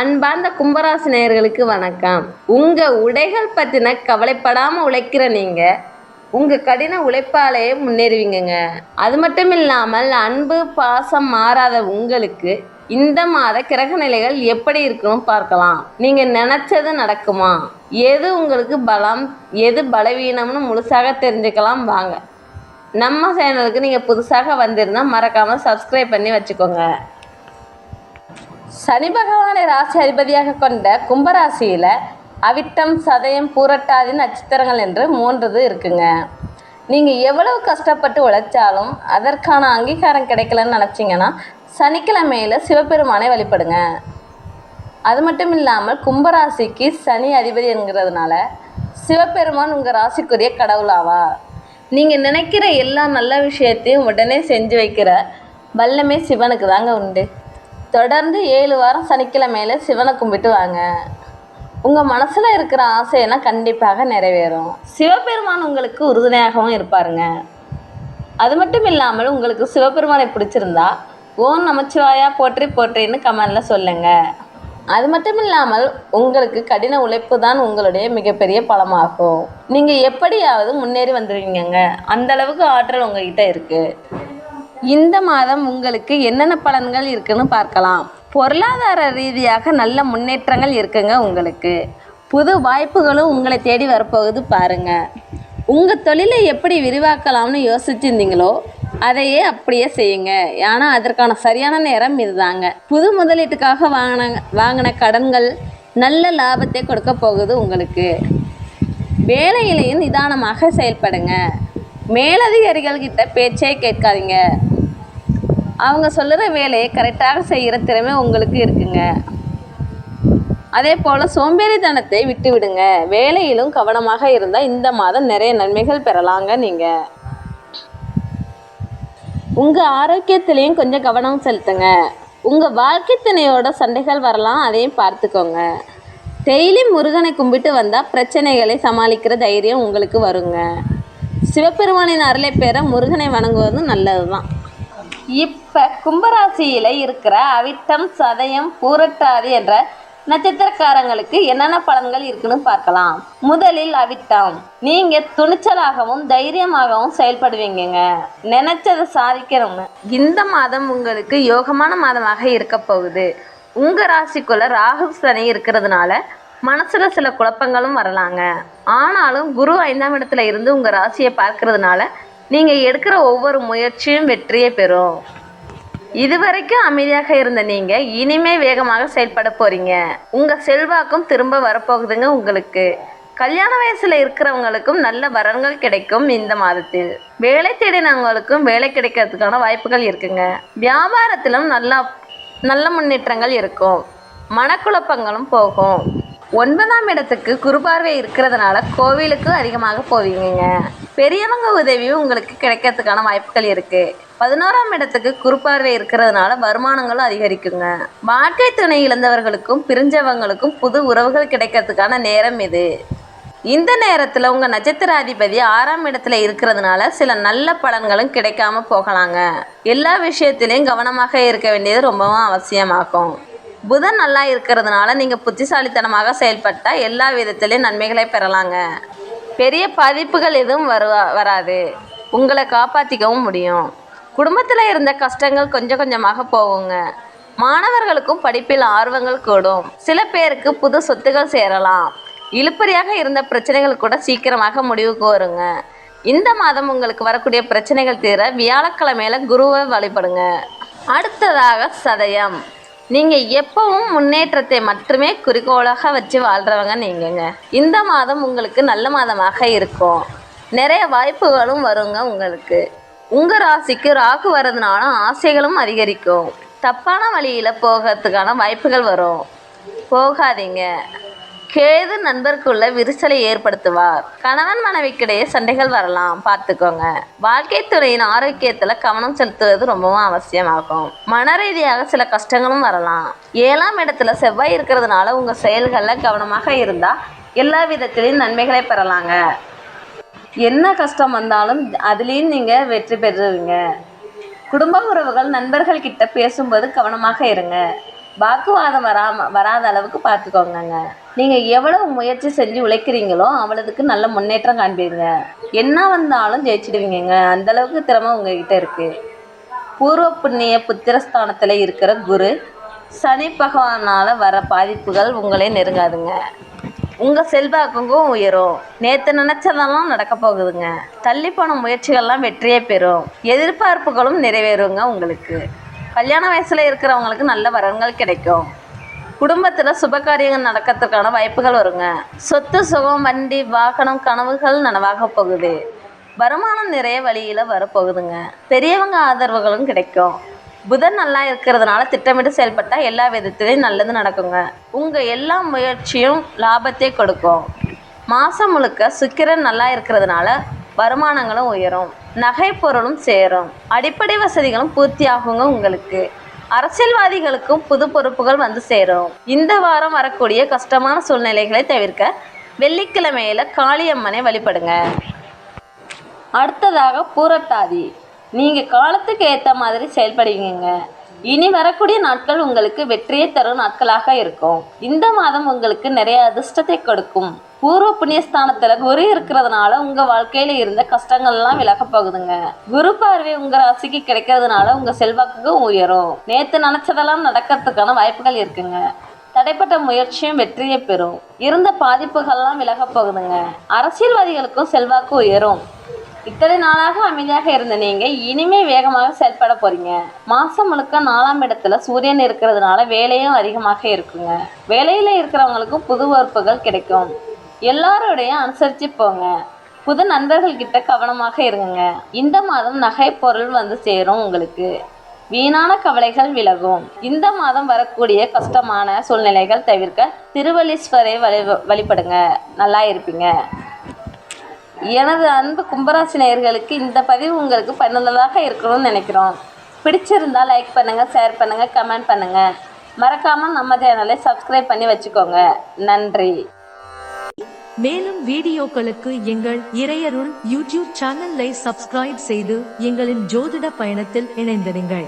அன்பார்ந்த கும்பராசி நேயர்களுக்கு வணக்கம். உங்கள் உடைகள் பற்றின கவலைப்படாமல் உழைக்கிற நீங்கள் உங்கள் கடின உழைப்பாலேயே முன்னேறுவீங்கங்க. அது மட்டும் இல்லாமல் அன்பு பாசம் மாறாத உங்களுக்கு இந்த மாத கிரக நிலைகள் எப்படி இருக்குன்னு பார்க்கலாம். நீங்கள் நினச்சது நடக்குமா? எது உங்களுக்கு பலம் எது பலவீனம்னு முழுசாக தெரிஞ்சுக்கலாம் வாங்க. நம்ம சேனலுக்கு நீங்கள் புதுசாக வந்திருந்தால் மறக்காமல் சப்ஸ்கிரைப் பண்ணி வச்சுக்கோங்க. சனி பகவானை ராசி அதிபதியாக கொண்ட கும்பராசியில் அவிட்டம் சதயம் பூரட்டாதி நட்சத்திரங்கள் என்று மூன்றது இருக்குங்க. நீங்கள் எவ்வளவு கஷ்டப்பட்டு உழைச்சாலும் அதற்கான அங்கீகாரம் கிடைக்கலன்னு நினச்சிங்கன்னா சனிக்கிழமையில் சிவபெருமானை வழிபடுங்க. அது மட்டும் இல்லாமல் கும்பராசிக்கு சனி அதிபதி என்கிறதுனால சிவபெருமான் உங்கள் ராசிக்குரிய கடவுளாவா நீங்கள் நினைக்கிற எல்லா நல்ல விஷயத்தையும் உடனே செஞ்சு வைக்கிற வல்லமே சிவனுக்கு தாங்க உண்டு. தொடர்ந்து ஏழு வாரம் சனிக்கிழமையில சிவனை கும்பிட்டு வாங்க. உங்கள் மனசில் இருக்கிற ஆசையெல்லாம் கண்டிப்பாக நிறைவேறும். சிவபெருமான் உங்களுக்கு உறுதுணையாகவும் இருப்பாருங்க. அது மட்டும் இல்லாமல் உங்களுக்கு சிவபெருமானை பிடிச்சிருந்தா ஓம் நமச்சிவாயா போற்றி போற்றின்னு கமெண்டில் சொல்லுங்கள் அது மட்டும் இல்லாமல் உங்களுக்கு கடின உழைப்பு தான் உங்களுடைய மிகப்பெரிய பலமாகும். நீங்கள் எப்படியாவது முன்னேறி வந்துடுவீங்கங்க அந்த அளவுக்கு ஆற்றல் உங்ககிட்ட இருக்குது இந்த மாதம் உங்களுக்கு என்னென்ன பலன்கள் இருக்குன்னு பார்க்கலாம். பொருளாதார ரீதியாக நல்ல முன்னேற்றங்கள் இருக்குங்க உங்களுக்கு. புது வாய்ப்புகளும் உங்களை தேடி வரப்போகுது பாருங்க. உங்கள் தொழிலை எப்படி விரிவாக்கலாம்னு யோசிச்சிருந்தீங்களோ அதையே அப்படியே செய்யுங்க. ஏன்னா அதற்கான சரியான நேரம் இதுதாங்க. புது முதலீட்டுக்காக வாங்கின வாங்கின கடன்கள் நல்ல லாபத்தை கொடுக்க போகுது உங்களுக்கு. வேலையிலையும் நிதானமாக செயல்படுங்க. மேலதிகாரிகள் கிட்ட பேச்சே கேட்காதீங்க. அவங்க சொல்லுற வேலையை கரெக்டாக செய்கிற திறமை உங்களுக்கு இருக்குங்க. அதே போல் சோம்பேறித்தனத்தை விட்டு விடுங்க வேலையிலும் கவனமாக இருந்தால் இந்த மாதம் நிறைய நன்மைகள் பெறலாங்க நீங்கள் உங்கள் ஆரோக்கியத்திலையும் கொஞ்சம் கவனம் செலுத்துங்க. உங்கள் வாழ்க்கை துணையோட சண்டைகள் வரலாம் அதையும் பார்த்துக்கோங்க. டெய்லி முருகனை கும்பிட்டு வந்தால் பிரச்சனைகளை சமாளிக்கிற தைரியம் உங்களுக்கு வருங்க. சிவபெருமானின் அருளை பெற முருகனை வணங்குவதும் நல்லது தான் இப்போ கும்பராசியில் இருக்கிற அவிட்டம் சதயம் பூரட்டாதி என்ற நட்சத்திரக்காரங்களுக்கு என்னென்ன பலன்கள் இருக்குன்னு பார்க்கலாம். முதலில் அவிட்டம். நீங்கள் துணிச்சலாகவும் தைரியமாகவும் செயல்படுவீங்கங்க. நினைச்சதை சாதிக்கிறவங்க இந்த மாதம் உங்களுக்கு யோகமான மாதமாக இருக்க போகுது. உங்கள் ராசிக்குள்ள ராகு சனி இருக்கிறதுனால மனசில் சில குழப்பங்களும் வரலாங்க. ஆனாலும் குரு ஐந்தாம் இடத்துல இருந்து உங்கள் ராசியை பார்க்கறதுனால நீங்கள் எடுக்கிற ஒவ்வொரு முயற்சியும் வெற்றியை பெறும். இதுவரைக்கும் அமைதியாக இருந்த நீங்கள் இனிமே வேகமாக செயல்பட போகிறீங்க உங்கள் செல்வாக்கும் திரும்ப வரப்போகுதுங்க உங்களுக்கு. கல்யாண வயசில் இருக்கிறவங்களுக்கும் நல்ல வரன்கள் கிடைக்கும் இந்த மாதத்தில். வேலை தேடினவங்களுக்கும் வேலை கிடைக்கிறதுக்கான வாய்ப்புகள் இருக்குங்க. வியாபாரத்திலும் நல்லா நல்ல முன்னேற்றங்கள் இருக்கும். மனக்குழப்பங்களும் போகும். ஒன்பதாம் இடத்துக்கு குருபார்வை இருக்கிறதுனால கோவிலுக்கு அதிகமாக போவீங்க. பெரியவங்க உதவியும் உங்களுக்கு கிடைக்கிறதுக்கான வாய்ப்புகள் இருக்கு. பதினோராம் இடத்துக்கு குறுப்பார்வை இருக்கிறதுனால வருமானங்களும் அதிகரிக்குங்க. வாழ்க்கை துணை இழந்தவர்களுக்கும் பிரிஞ்சவங்களுக்கும் புது உறவுகள் கிடைக்கிறதுக்கான நேரம் இது. இந்த நேரத்தில் உங்கள் நட்சத்திராதிபதி ஆறாம் இடத்துல இருக்கிறதுனால சில நல்ல பலன்களும் கிடைக்காம போகலாங்க. எல்லா விஷயத்திலையும் கவனமாக இருக்க வேண்டியது ரொம்பவும் அவசியமாகும். புதன் நல்லா இருக்கிறதுனால நீங்கள் புத்திசாலித்தனமாக செயல்பட்டால் எல்லா விதத்திலையும் நன்மைகளை பெறலாங்க. பெரிய பாதிப்புகள் எதுவும் வருவா வராது. உங்களை காப்பாற்றிக்கவும் முடியும். குடும்பத்தில் இருந்த கஷ்டங்கள் கொஞ்சம் கொஞ்சமாக போகுங்க. மாணவர்களுக்கும் படிப்பில் ஆர்வங்கள் கூடும். சில பேருக்கு புது சொத்துகள் சேரலாம். இழுப்பறியாக இருந்த பிரச்சனைகள் கூட சீக்கிரமாக முடிவுக்கு வருங்க இந்த மாதம் உங்களுக்கு வரக்கூடிய பிரச்சனைகள் தீர வியாழக்கிழமையில குருவை வழிபடுங்க. அடுத்ததாக சதயம். நீங்கள் எப்பவும் முன்னேற்றத்தை மட்டுமே குறிக்கோளாக வச்சு வாழ்கிறவங்க நீங்கங்க. இந்த மாதம் உங்களுக்கு நல்ல மாதமாக இருக்கும். நிறைய வாய்ப்புகளும் வருங்க உங்களுக்கு. உங்கள் ராசிக்கு ராகு வர்றதுனால ஆசைகளும் அதிகரிக்கும். தப்பான வழியில் போகிறதுக்கான வாய்ப்புகள் வரும். போகாதீங்க. கேது நண்பருக்குள்ள விரிசலை ஏற்படுத்துவார். கணவன் மனைவிக்கிடையே சண்டைகள் வரலாம். பார்த்துக்கோங்க. வாழ்க்கை துறையின் ஆரோக்கியத்தில் கவனம் செலுத்துவது ரொம்பவும் அவசியமாகும். மன ரீதியாக சில கஷ்டங்களும் வரலாம். ஏழாம் இடத்துல செவ்வாய் இருக்கிறதுனால உங்கள் செயல்களில் கவனமாக இருந்தால் எல்லா விதத்திலையும் நன்மைகளை பெறலாங்க. என்ன கஷ்டம் வந்தாலும் அதுலேயும் நீங்கள் வெற்றி பெறுவீங்க. குடும்ப உறவுகள் நண்பர்கள் கிட்ட பேசும்போது கவனமாக இருங்க. வாக்குவாதம் வராம வராத அளவுக்கு பார்த்துக்கோங்கங்க. நீங்கள் எவ்வளவு முயற்சி செஞ்சு உழைக்கிறீங்களோ அவ்வளவுக்கு நல்ல முன்னேற்றம் காண்பீங்க. என்ன வந்தாலும் ஜெயிச்சிடுவீங்க அந்தளவுக்கு திறமை உங்ககிட்ட இருக்குது பூர்வ புண்ணிய புத்திரஸ்தானத்தில் இருக்கிற குரு சனி பகவானால் வர பாதிப்புகள் உங்களே நெருங்காதுங்க. உங்கள் செல்வாக்குங்கும் உயரும். நேற்று நினச்சதெல்லாம் நடக்க போகுதுங்க. தள்ளி போன முயற்சிகள்லாம் வெற்றியே பெறும். எதிர்பார்ப்புகளும் நிறைவேறுங்க உங்களுக்கு. கல்யாண வயசில் இருக்கிறவங்களுக்கு நல்ல வரன்கள் கிடைக்கும். குடும்பத்தில் சுபகாரியங்கள் நடக்கிறதுக்கான வாய்ப்புகள் வருங்க. சொத்து சுகம் வண்டி வாகனம் கனவுகள் நனவாக போகுது. வருமானம் நிறைய வழியில் வரப்போகுதுங்க. பெரியவங்க ஆதரவுகளும் கிடைக்கும். புதன் நல்லா இருக்கிறதுனால திட்டமிட்டு செயல்பட்டால் எல்லா விதத்திலையும் நல்லது நடக்குங்க. உங்கள் எல்லா முயற்சியும் லாபத்தை கொடுக்கும். மாதம் முழுக்க சுக்கிரன் நல்லா இருக்கிறதுனால வருமானங்களும் உயரும். நகை பொருளும் சேரும். அடிப்படை வசதிகளும் பூர்த்தி ஆகுங்க உங்களுக்கு. அரசியல்வாதிகளுக்கும் புது பொறுப்புகள் வந்து சேரும். இந்த வாரம் வரக்கூடிய கஷ்டமான சூழ்நிலைகளை தவிர்க்க வெள்ளிக்கிழமையில காளியம்மனை வழிபடுங்க. அடுத்ததாக பூரட்டாதி. நீங்கள் காலத்துக்கு ஏற்ற மாதிரி செயல்படுவீங்க இனி வரக்கூடிய நாட்கள் உங்களுக்கு வெற்றியை தரும் நாட்களாக இருக்கும். இந்த மாதம் உங்களுக்கு நிறைய அதிர்ஷ்டத்தை கொடுக்கும். பூர்வ புண்ணியஸ்தானத்துல குரு இருக்கிறதுனால உங்க வாழ்க்கையில இருந்த கஷ்டங்கள்லாம் விலக போகுதுங்க. குரு பார்வை உங்க ராசிக்கு கிடைக்கிறதுனால உங்க செல்வாக்குக்கு உயரும். நேத்து நினைச்சதெல்லாம் நடக்கிறதுக்கான வாய்ப்புகள் இருக்குங்க. தடைப்பட்ட முயற்சியும் வெற்றியை பெறும். இருந்த பாதிப்புகள்லாம் விலக போகுதுங்க. அரசியல்வாதிகளுக்கும் செல்வாக்கு உயரும். இத்தனை நாளாக அமைதியாக இருந்த நீங்க இனிமே வேகமாக செயல்பட போறீங்க. மாசம் முழுக்க நாலாம் இடத்துல சூரியன் இருக்கிறதுனால வேலையும் அதிகமாக இருக்குங்க. வேலையில இருக்கிறவங்களுக்கும் புது வகுப்புகள் கிடைக்கும். எல்லாரோடையும் அனுசரிச்சு போங்க. புது நண்பர்கள் கிட்ட கவனமாக இருங்க. இந்த மாதம் நகை பொருள் வந்து சேரும் உங்களுக்கு. வீணான கவலைகள் விலகும். இந்த மாதம் வரக்கூடிய கஷ்டமான சூழ்நிலைகள் தவிர்க்க திருவள்ளீஸ்வரை வழி வழிபடுங்க. நல்லா இருப்பீங்க. எனது அன்பு கும்பராசி நேயர்களுக்கு இந்த பதிவு உங்களுக்கு பயனுள்ளதாக இருக்கணும்னு நினைக்கிறோம். பிடிச்சிருந்தால் லைக் பண்ணுங்கள் ஷேர் பண்ணுங்கள் கமெண்ட் பண்ணுங்கள் மறக்காமல் நம்ம சேனலை சப்ஸ்கிரைப் பண்ணி வச்சுக்கோங்க. நன்றி. மேலும் வீடியோக்களுக்கு எங்கள் இறையருள் யூடியூப் சேனலை சப்ஸ்கிரைப் செய்து எங்களின் ஜோதிட பயணத்தில் இணைந்திருங்கள்